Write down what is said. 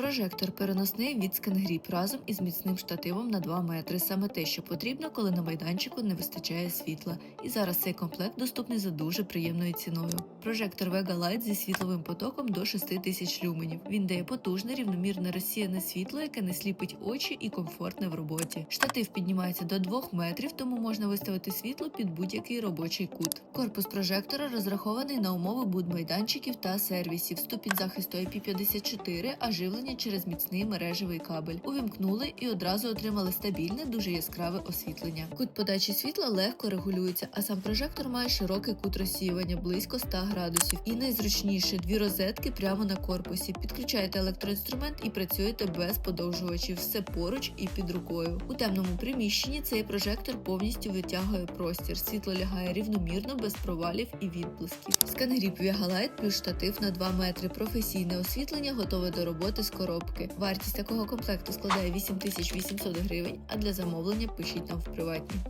Прожектор переносний від ScanGrip разом із міцним штативом на 2 метри. Саме те, що потрібно, коли на майданчику не вистачає світла. І зараз цей комплект доступний за дуже приємною ціною. Прожектор Vega Light зі світловим потоком до 6000 люменів. Він дає потужне, рівномірне розсіяне світло, яке не сліпить очі і комфортне в роботі. Штатив піднімається до 2 метрів, тому можна виставити світло під будь-який робочий кут. Корпус прожектора розрахований на умови будмайданчиків та сервісів. Ступінь захисту IP54, а живлення через міцний мережевий кабель. Увімкнули і одразу отримали стабільне, дуже яскраве освітлення. Кут подачі світла легко регулюється, а сам прожектор має широкий кут розсіювання близько 100 градусів. І найзручніше дві розетки прямо на корпусі. Підключаєте електроінструмент і працюєте без подовжувачів. Все поруч і під рукою. У темному приміщенні цей прожектор повністю витягує простір. Світло лягає рівномірно, без провалів і відблисків. Скангріп Вігалайт плюс штатив на 2 метри. Професійне освітлення готове до роботи з коробки. Вартість такого комплекту складає 8800 гривень, а для замовлення пишіть нам в приватні.